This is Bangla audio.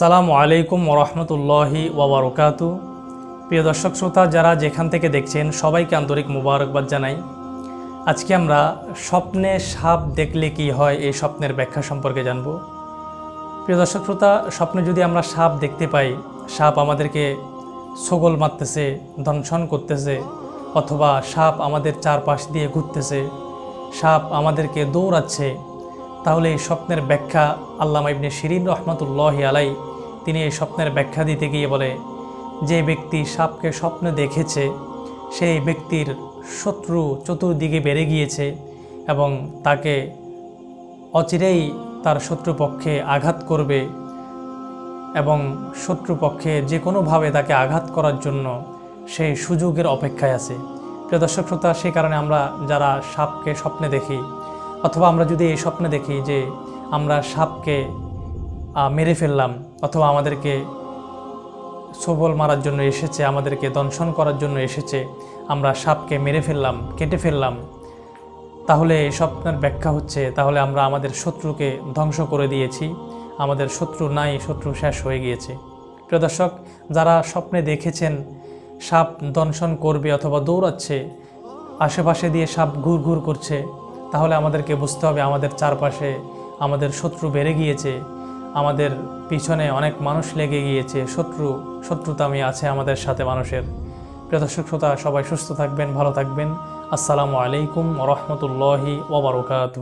আসসালামু আলাইকুম ওরহমতুল্লাহি ওবরকাতু প্রিয় দর্শক শ্রোতা, যারা যেখান থেকে দেখছেন, সবাইকে আন্তরিক মুবারকবাদ জানাই। আজকে আমরা স্বপ্নে সাপ দেখলে কি হয়, এই স্বপ্নের ব্যাখ্যা সম্পর্কে জানব। প্রিয় দর্শক শ্রোতা, স্বপ্নে যদি আমরা সাপ দেখতে পাই, সাপ আমাদেরকে ছগল মারতেছে, দংশন করতেছে, অথবা সাপ আমাদের চারপাশ দিয়ে ঘুরতেছে, সাপ আমাদেরকে দৌড়াচ্ছে, তাহলে এই স্বপ্নের ব্যাখ্যা আল্লামা ইবনে শিরিন রহমতুল্লাহ আলাই তিনি এই স্বপ্নের ব্যাখ্যা দিতে গিয়ে বলে, যে ব্যক্তি সাপকে স্বপ্নে দেখেছে, সেই ব্যক্তির শত্রু চতুর্দিকে বেড়ে গিয়েছে এবং তাকে অচিরেই তার শত্রুপক্ষে আঘাত করবে এবং শত্রুপক্ষে যে কোনোভাবে তাকে আঘাত করার জন্য সেই সুযোগের অপেক্ষায় আছে। প্রিয় দর্শক শ্রোতা সেই কারণে আমরা যারা সাপকে স্বপ্নে দেখি, অথবা আমরা যদি এই স্বপ্নে দেখি যে আমরা সাপকে মেরে ফেললাম অথবা আমাদেরকে সবল মারার জন্য এসেছে, আমাদেরকে দংশন করার জন্য এসেছে, আমরা সাপকে মেরে ফেললাম, কেটে ফেললাম। তাহলে এই স্বপ্নের ব্যাখ্যা হচ্ছে, তাহলে আমরা আমাদের শত্রুকে ধ্বংস করে দিয়েছি, আমাদের শত্রু নাই, শত্রু শেষ হয়ে গিয়েছে। প্রিয় দর্শক, যারা স্বপ্নে দেখেছেন সাপ দংশন করবে অথবা দৌড়াচ্ছে, আশেপাশে দিয়ে সাপ ঘুর ঘুর করছে, তাহলে আমাদেরকে বুঝতে হবে আমাদের চারপাশে আমাদের শত্রু বেড়ে গিয়েছে আমাদের পিছনে অনেক মানুষ লেগে গিয়েছে, শত্রু, শত্রুতামি আছে আমাদের সাথে মানুষের। প্রদর্শক শ্রোতা, সবাই সুস্থ থাকবেন, ভালো থাকবেন। আসসালামু আলাইকুম রহমতুল্লাহি ওবরকাতু